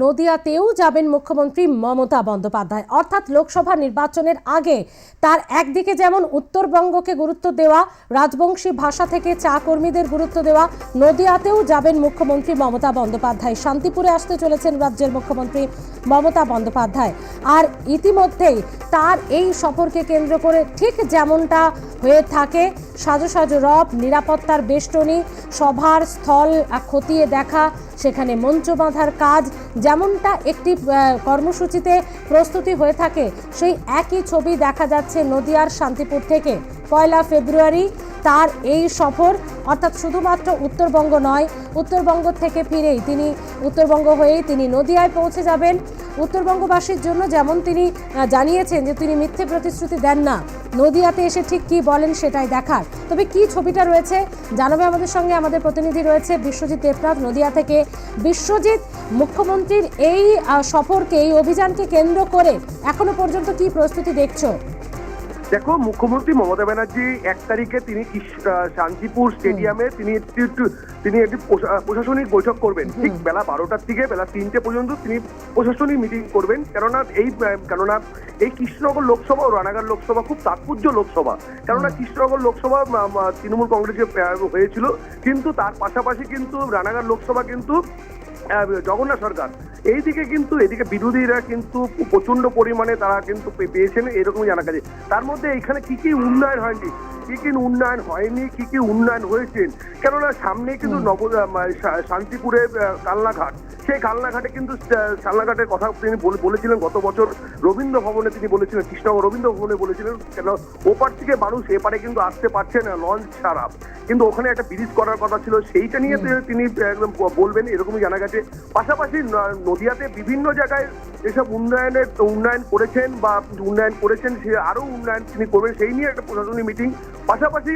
নদিয়াতেও যাবেন মুখ্যমন্ত্রী মমতা বন্দ্যোপাধ্যায়। অর্থাৎ লোকসভা নির্বাচনের আগে তার একদিকে যেমন উত্তরবঙ্গকে গুরুত্ব দেওয়া, রাজবংশী ভাষা থেকে চা কর্মীদের গুরুত্ব দেওয়া, নদিয়াতেও যাবেন মুখ্যমন্ত্রী মমতা বন্দ্যোপাধ্যায়। শান্তিপুরে আসতে চলেছেন রাজ্যের মুখ্যমন্ত্রী মমতা বন্দ্যোপাধ্যায়। আর ইতিমধ্যেই তার এই সফরকে কেন্দ্র করে ঠিক যেমনটা হয়ে থাকে, সাজো সাজো রব, নিরাপত্তার বেষ্টনী, সভার স্থল খতিয়ে দেখা, সেখানে মঞ্চ বাঁধার কাজ যেমনটা একটি কর্মসূচিতে প্রস্তুতি হয়ে থাকে, সেই একই ছবি দেখা যাচ্ছে নদিয়ার শান্তিপুর থেকে। পয়লা ফেব্রুয়ারি তার এই সফর, অর্থাৎ শুধুমাত্র উত্তরবঙ্গ নয়, উত্তরবঙ্গ থেকে ফিরেই তিনি, উত্তরবঙ্গ হয়েই তিনি নদিয়ায় পৌঁছে যাবেন। উত্তরবঙ্গবাসীর জন্য যেমন তিনি জানিয়েছেন যে তিনি মিথ্যে প্রতিশ্রুতি দেন না। নদিয়াতে এসে ঠিক কি বলেন সেটাই দেখার। তবে কি ছবিটা রয়েছে, জানাবে আমাদের সঙ্গে আমাদের প্রতিনিধি রয়েছে বিশ্বজিৎ দেবনাথ। নদিয়া থেকে বিশ্বজিৎ, মুখ্যমন্ত্রীর এই সফরকে, এই অভিযানকে কেন্দ্র করে এখনও পর্যন্ত কি প্রস্তুতি দেখছ? দেখো মুখ্যমন্ত্রী মমতা ব্যানার্জি এক তারিখে তিনি শান্তিপুর স্টেডিয়ামে তিনি একটি তিনি একটি প্রশা- প্রশাসনিক বৈঠক করবেন। ঠিক বেলা বারোটার থেকে বেলা তিনটে পর্যন্ত তিনি প্রশাসনিক মিটিং করবেন। কেননা এই কেননা এই কৃষ্ণনগর লোকসভা ও রানাঘাট লোকসভা খুব তাৎপর্য লোকসভা। কেননা কৃষ্ণনগর লোকসভা তৃণমূল কংগ্রেসে হয়েছিল। কিন্তু তার পাশাপাশি কিন্তু রানাঘাট লোকসভা কিন্তু জগন্নাথ সরকার এইদিকে কিন্তু এদিকে বিরোধীরা কিন্তু প্রচণ্ড পরিমাণে তারা কিন্তু পেয়েছেন, এরকমই জানা গেছে। তার মধ্যে এখানে কি কি উন্নয়ন হয়নি? কি কি উন্নয়ন হয়নি কি কি উন্নয়ন হয়েছে। কেননা সামনে কিন্তু নব শা- শান্তিপুরের কালনাঘাট। সেই কালনাঘাটে কিন্তু কালনাঘাটের কথা তিনি বলে- বলেছিলেন গত বছর রবীন্দ্র ভবনে তিনি বলেছিলেন কৃষ্ণনগর রবীন্দ্র ভবনে বলেছিলেন কেন ওপার থেকে মানুষ এপারে কিন্তু আসতে পারছে না লঞ্চ ছাড়া। কিন্তু ওখানে একটা ব্রিজ করার কথা ছিল সেইটা নিয়ে তিনি একদম বলবেন এরকমই জানা গেছে। পাশাপাশি নদিয়াতে বিভিন্ন জায়গায় যেসব উন্নয়নের উন্নয়ন করেছেন বা উন্নয়ন করেছেন, সে আরও উন্নয়ন তিনি করবেন, সেই নিয়ে একটা প্রশাসনিক মিটিং পাশাপাশি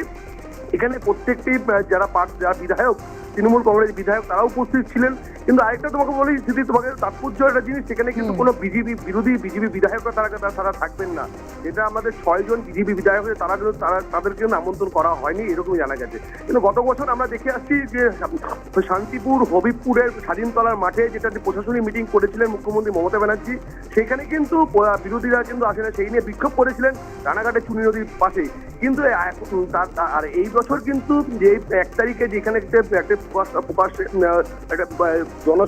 এখানে প্রত্যেকটি যারা পার্ট, যারা বিধায়ক, তৃণমূল কংগ্রেস বিধায়ক, তারাও উপস্থিত ছিলেন। কিন্তু আরেকটা তোমাকে বলি যদি তোমাকে তাৎপর্য একটা জিনিস সেখানে কিন্তু কোনো বিজেপি বিরোধী বিজেপি বিধায়করা তারা তারা- থাকবেন না। যেটা আমাদের ছয়জন বিজেপি বিধায়ক আছে তারা কিন্তু তারা তাদেরকে আমন্ত্রণ করা হয়নি এরকমই জানা গেছে। কিন্তু গত বছর আমরা দেখে আসছি যে শান্তিপুর হবিবপুরের স্বাধীনতলার মাঠে যেটা যে প্রশাসনিক মিটিং করেছিলেন মুখ্যমন্ত্রী মমতা ব্যানার্জি সেখানে কিন্তু বিরোধীরা কিন্তু আসে না সেই নিয়ে বিক্ষোভ করেছিলেন রানাঘাটের চুনি নদীর পাশে। কিন্তু আর এই বছর কিন্তু যে এক তারিখে যেখানে একটা প্রকাশ- একটা জন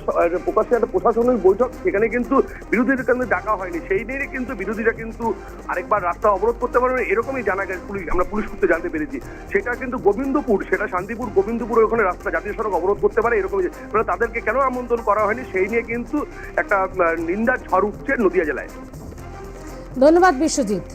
প্রকাশ্যে একটা প্রশাসনিক বৈঠক, সেখানে কিন্তু বিরোধীদের কিন্তু ডাকা হয়নি। সেই নিয়ে কিন্তু বিরোধীরা কিন্তু আরেকবার রাস্তা অবরোধ করতে পারবে এরকমই জানা গেছে পুলিশ, আমরা পুলিশ সূত্রে জানতে পেরেছি। সেটা কিন্তু গোবিন্দপুর, সেটা শান্তিপুর গোবিন্দপুর ওখানে রাস্তা জাতীয় সড়ক অবরোধ করতে পারে এরকম মানে তাদেরকে কেন আমন্ত্রণ করা হয়নি? সেই নিয়ে কিন্তু একটা নিন্দা ঝড় উঠছে নদিয়া জেলায়। ধন্যবাদ বিশ্বজিৎ।